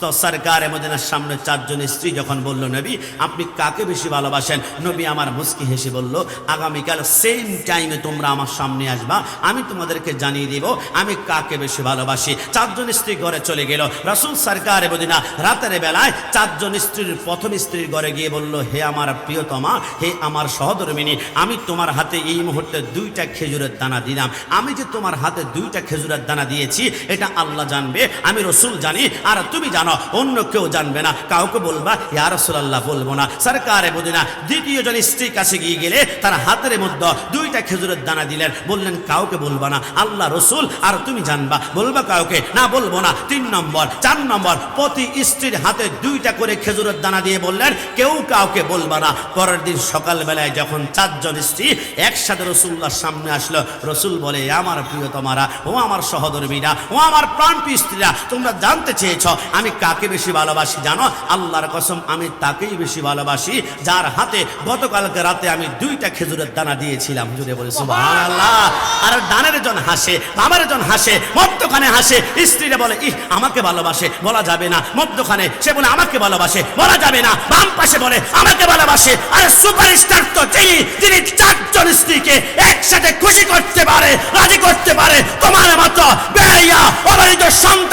তো সরকারে মদিনার সামনে চারজন স্ত্রী যখন বলল, নবী, আপনি কাকে বেশি ভালোবাসেন? নবী আমার মুস্কি হেসে বলল, আগামীকাল সেম টাইমে তোমরা আমার সামনে আসবা, আমি তোমাদেরকে জানিয়ে দিব আমি কাকে বেশি ভালোবাসি। চারজন স্ত্রী ঘরে চলে গেল। রাসুল সরকারে মদিনা রাতের বেলায় চারজন স্ত্রীর প্রথম স্ত্রীর ঘরে গিয়ে বলল, হে আমার প্রিয়তমা, হে আমার সহধর্মিনী, আমি তোমার হাতে এই মুহূর্তে দুইটা খেজুরের দানা দিলাম। আমি যে তোমার হাতে দুইটা খেজুরের দানা দিয়েছি, এটা আল্লাহ জানবে, আমি রসুল জানি, আর তুমি জানো অন্য কেউ জানবে না। কাউকে বলবা, ইয়া রসুলাল্লাহ, বলব না। সরকারে মদিনা দ্বিতীয় জন স্ত্রীর কাছে গিয়ে গেলে তার হাতের মধ্যে দুইটা খেজুরের দানা দিলেন। বললেন, কাউকে বলবা না। আল্লাহ রসুল, আর তুমি জানবা। বলবা কাউকে, না, বলব না। তিন নম্বর, চার নম্বর, প্রতি স্ত্রীর হাতে দুইটা করে খেজুরের দানা দিয়ে বললেন, কেউ কাউকে বলবা না। পরের দিন সকালবেলায় যখন চারজন স্ত্রী একসাথে রসুল্লাহর সামনে আসলো, রসুল বলে "এ আমার প্রিয়তমারা, ও আমার সহধর্মীরা, ও আমার প্রাণপ্রিয় স্ত্রীরা, তোমরা জানতে চেয়েছ, আমি কাকে বেশি ভালোবাসি জানো? আল্লাহর কসম আমি তাকেই বেশি ভালোবাসি। যার হাতে গতকালকে রাতে আমি দুইটা খেজুরের দানা দিয়েছিলাম জুড়ে বলে সুবহানাল্লাহ। আর ডানের জন হাসে বাবার জন হাসে মধ্যখানে হাসে স্ত্রীরা বলে ইহ আমাকে ভালোবাসে। বলা যাবে না মধ্যখানে সে বলে আমাকে ভালোবাসে। বলা যাবে না বাম পাশে বলে আমাকে ভালোবাসে। আরে সুপারস্টার তো যিনি যিনি চারজন স্ত্রীকে একসাথে খুশি করতে পারে রাজি করতে পারে তোমার মতো বেড়াইয়া অবৈধ সন্তান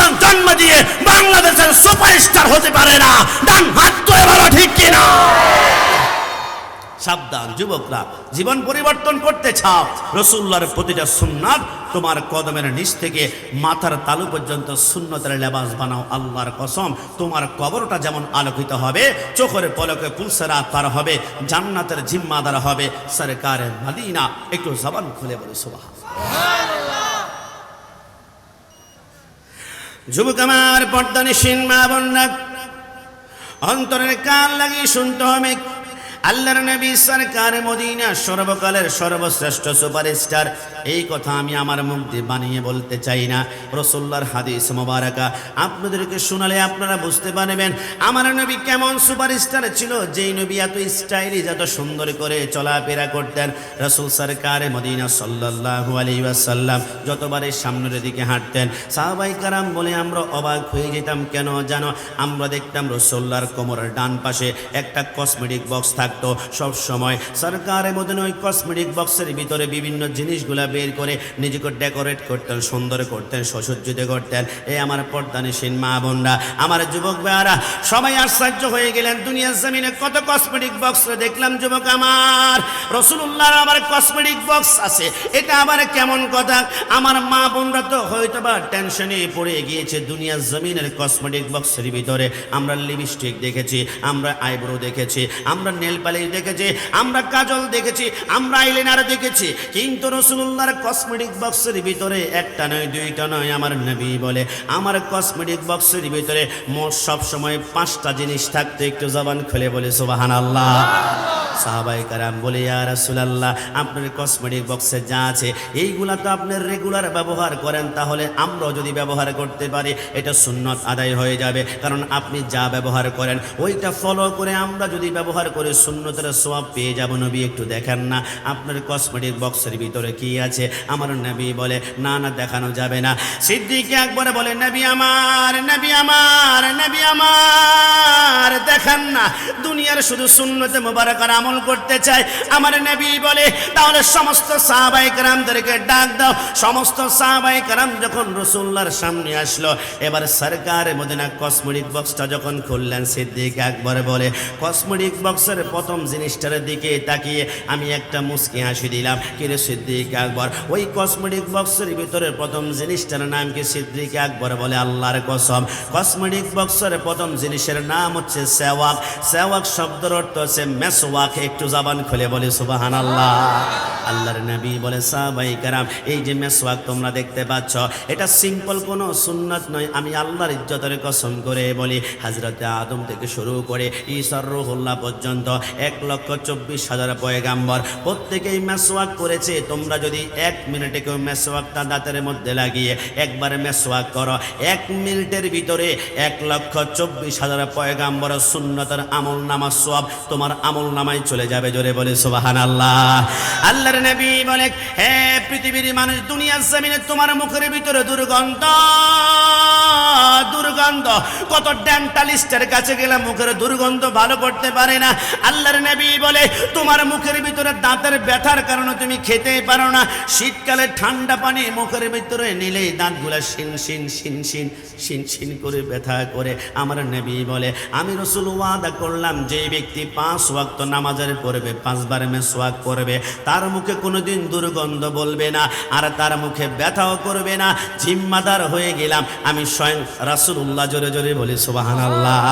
হতে পারে না। ডান হাত তুলে বলো ঠিক কিনা? সাবধান, যুবকরা, জীবন পরিবর্তন করতে চাও। রসুল্লার প্রতিটা সুন্নাত তোমার কদমের নিচ থেকে মাথার তালু পর্যন্ত সুন্নতের লেবাস বানাও, আল্লাহর কসম। তোমার কবরটা যেমন আলোকিত হবে, চোখের পলকে পুলসেরা তার হবে, জান্নাতের জিম্মাদার হবে, সরকারের মাদিনা। একটু জবান খুলে বলে সুবাহ যুবক আমার পর্দা নিশিন, মা বন্যা অন্তরের কান লাগিয়ে শুনতে হবে। আল্লাহর নবী সরকার মদিনা সর্বকালের সর্বশ্রেষ্ঠ সুপারস্টার। এই কথা আমি আমার মুখ দিয়ে বানিয়ে বলতে চাই না। রসুল্লার হাদিস মোবারকা। আপনাদেরকে শোনালে আপনারা বুঝতে পারবেন, আমার নবী কেমন সুপারস্টার ছিল, যেই নবী এত স্টাইলিশ, এত সুন্দর করে চলাফেরা করতেন। রসুল সরকার মদিনা সাল্লাল্লাহু আলাইহি ওয়াসাল্লাম যতবারে সামনের দিকে হাঁটতেন, সাহাবাই কারাম বলে আমরা অবাক হয়ে যেতাম, কেন জানো? আমরা দেখতাম রসোল্লার কোমরের ডান পাশে একটা কসমেটিক বক্স থাকতো সব সময় সরকারের মতন ওই কসমেটিক বক্সের ভিতরে বিভিন্ন জিনিসগুলা বের করে নিজেকে ডেকোরেট করতেন, সুন্দর করতেন, সসজ্জিত করতেন। এই আমার পর্দানিসীন মা বোনরা, আমার যুবক ভাইয়ারা, সবাই আশ্চর্য হয়ে গেলেন। দুনিয়ার জমিনে কত কসমেটিক বক্স দেখলাম যুবক আমার। রসুল্লাহর আবার কসমেটিক বক্স আছে। এটা আবার কেমন কথা? আমার মা বোনরা তো হয়তো বা টেনশনে পড়ে গিয়েছে। দুনিয়ার জমিনের কসমেটিক বক্সের ভিতরে আমরা লিপস্টিক দেখেছি, আমরা আইব্রো দেখেছি, আমরা নেল পালিশ দেখেছি, আমরা কাজল দেখেছি, আমরা আইলেনার দেখেছি, কিন্তু রসুল্লাহর কসমেটিক বক্সের ভিতরে একটা নয়, দুইটা নয়, আমার নবী বলে, আমার কসমেটিক বক্সের ভিতরে মোট সবসময় পাঁচটা জিনিস থাকতে একটু জবান খুলে বলে সুবাহান আল্লাহ সাহাবাই কারাম বলে, ইয়া রাসূলুল্লাহ, আপনার কসমেটিক বক্সে যা আছে, এইগুলা তো আপনি রেগুলার ব্যবহার করেন, তাহলে আমরাও যদি ব্যবহার করতে পারি, এটা সুন্নত আদায় হয়ে যাবে। কারণ আপনি যা ব্যবহার করেন, ওইটা ফলো করে আমরা যদি ব্যবহার করে, সুন্নতের সোয়াব পেয়ে যাব। নবী, একটু দেখেন না, আপনার কসমেটিক বক্সের ভিতরে কি আছে? আমার নবী বলে, না না, দেখানো যাবে না। সিদ্দিক একবারে বলে, নবী আমার নবী আমার নবী আমার, দেখেন না, দুনিয়ার শুধু সুন্নতে মোবারকার আমল করতে চায়, আমার নবী বলে, তাহলে সমস্ত সাহাবাই কারামদেরকে ডাক দাও। সমস্ত সাহাবাই কারাম যখন রসুল্লার সামনে আসলো, এবার সরকার মদিনা কসমেটিক বক্সটা যখন খুললেন, সিদ্দিক একবার বলে, কসমেটিক বক্সের প্রথম জিনিসটার দিকে তাকিয়ে আমি একটা মুস্কি হাসি দিলাম। কিরে সিদ্দিক একবার ওই কসমেটিক বক্সের ভিতরে প্রথম জিনিসটার নাম কি সিদ্দিক একবার বলে? আল্লাহর কসম। কসমেটিক বক্সের প্রথম জিনিসের নাম হচ্ছে সেওয়াক। সেওয়াক শব্দের অর্থ হচ্ছে মেসওয়াক। একটু জাবান খুলে বলে সুবাহান আল্লাহ আল্লাহর নবী বলে, সাহাবাই কারাম, এই যে মেসওয়াক তোমরা দেখতে পাচ্ছ, এটা সিম্পল কোনো সুন্নাত নয়। আমি আল্লাহর ইজ্জতের কসম করে বলি হাজরতে আদম থেকে শুরু করে ঈশ্বর রহুল্লাহ পর্যন্ত এক লক্ষ চব্বিশ হাজার পয়গাম্বর প্রত্যেকেই মেসওয়াক করেছে। তোমরা যদি এক মিনিটে কেউ মেসওয়াকটা দাঁতের মধ্যে লাগিয়ে একবার মেসওয়াক করো, এক মিনিটের ভিতরে এক লক্ষ চব্বিশ হাজার পয়গাম্বর সুন্নতের আমল নামা সব তোমার আমল নামায় চলে যাবে। জোরে বলে সোবাহান আল্লাহ আল্লাহ আল্লাহর নবী বলে হে পৃথিবীর মানুষ দুনিয়ার জমিনে তোমার মুখের ভিতরে দুর্গন্ধ। দুর্গন্ধ। কত ডেন্টালিস্টের কাছে গেলে মুখের দুর্গন্ধ ভালো করতে পারে না। আল্লাহর নবী বলে, তোমার মুখের ভিতরে দাঁতের ব্যথার কারণে তুমি খেতেই পারো না। শীতকালে ঠান্ডা পানি মুখের ভিতরে নিলেই দাঁতগুলা শিন শিন শিন শিন শিন শিন করে ব্যথা করে। আমার নবী বলে, আমি রসুল ওয়াদা করলাম, যে ব্যক্তি পাঁচ ওয়াক্ত নামাজের পড়বে পাঁচবার মেসওয়াক করবে তার মুখে কোনোদিন দুর্গন্ধ বলবে না, আর তার মুখে ব্যথাও করবে না। জিম্মাদার হয়ে গেলাম, আমি স্বয়ং রাসূলুল্লাহ জোরে জোরে বলি সুবহানাল্লাহ।